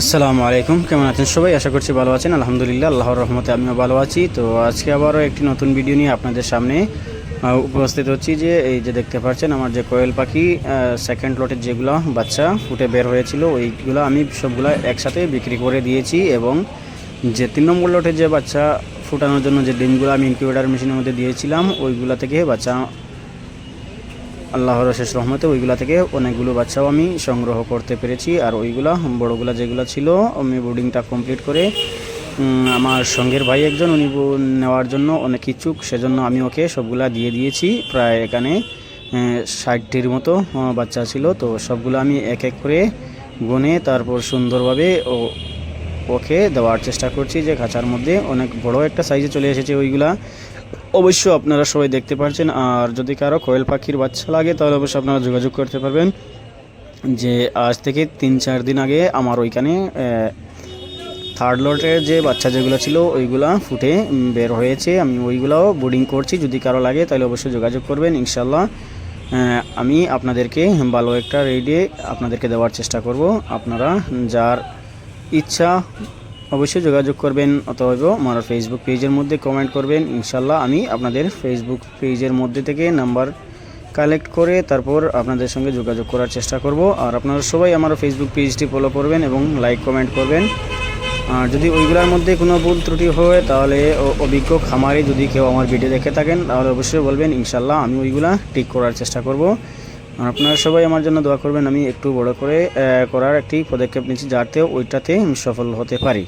আসসালামু আলাইকুম, কেমন আছেন সবাই? আশা করছি ভালো আছেন। আলহামদুলিল্লাহ, আল্লাহর রহমতে আমিও ভালো আছি। তো আজকে আবারও একটি নতুন ভিডিও নিয়ে আপনাদের সামনে উপস্থিত হচ্ছি যে, এই যে দেখতে পাচ্ছেন, আমার যে কোয়েল পাখি সেকেন্ড লটের যেগুলো বাচ্চা ফুটে বের হয়েছিল, ওইগুলো আমি সবগুলো একসাথে বিক্রি করে দিয়েছি এবং যে তিন নম্বর লটের যে বাচ্চা ফুটানোর জন্য যে ডিমগুলো আমি ইনকিউবেটার মেশিনের মধ্যে দিয়েছিলাম, ওইগুলো থেকে বাচ্চা আল্লাহর শেষ রহমতে ওইগুলা থেকে অনেকগুলো বাচ্চাও আমি সংগ্রহ করতে পেরেছি। আর ওইগুলা, বড়গুলা যেগুলো ছিল, আমি বোর্ডিংটা কমপ্লিট করে আমার সঙ্গের ভাই একজন, উনি নেওয়ার জন্য অনেক ইচ্ছুক, সেজন্য আমি ওকে সবগুলা দিয়ে দিয়েছি। প্রায় এখানে ষাটটির মতো বাচ্চা ছিল। তো সবগুলো আমি এক এক করে গুনে, তারপর সুন্দরভাবে ও ওকে দেওয়ার চেষ্টা করছি যে খাঁচার মধ্যে অনেক বড় একটা সাইজে চলে এসেছে ওইগুলা। অবশ্য আপনারা সবাই দেখতে পাচ্ছেন আর যদি কারও কোয়েল পাখির বাচ্চা লাগে তাহলে অবশ্যই আপনারা যোগাযোগ করতে পারবেন। যে আজ থেকে তিন চার দিন আগে আমার ওইখানে থার্ড লটের যে বাচ্চা যেগুলো ছিল ওইগুলা ফুটে বের হয়েছে। আমি ওইগুলাও বোর্ডিং করছি, যদি কারও লাগে তাহলে অবশ্যই যোগাযোগ করবেন ইনশাল্লাহ আমি আপনাদেরকে ভালো একটা রেডি আপনাদেরকে দেওয়ার চেষ্টা করব। আপনারা যার ইচ্ছা অবশ্যই যোগাযোগ করবেন অথবা আমার ফেসবুক পেজের মধ্যে কমেন্ট করবেন। ইনশাল্লাহ আমি আপনাদের ফেসবুক পেজের মধ্যে থেকে নাম্বার কালেক্ট করে তারপর আপনাদের সঙ্গে যোগাযোগ করার চেষ্টা করব। আর আপনারা সবাই আমার ফেসবুক পেজটি ফলো করবেন এবং লাইক কমেন্ট করবেন। আর যদি ওইগুলোর মধ্যে কোনো ভুল ত্রুটি হয়, তাহলে অভিজ্ঞ খামারে যদি কেউ আমার ভিডিও দেখে থাকেন, তাহলে অবশ্যই বলবেন ইনশাল্লাহ আমি ওইগুলা ঠিক করার চেষ্টা করব। আর আপনারা সবাই আমার জন্য দোয়া করবেন, আমি একটু বড় করে করার একটি পদক্ষেপ নিচ্ছি যাতে ওইটাতে আমি সফল হতে পারি।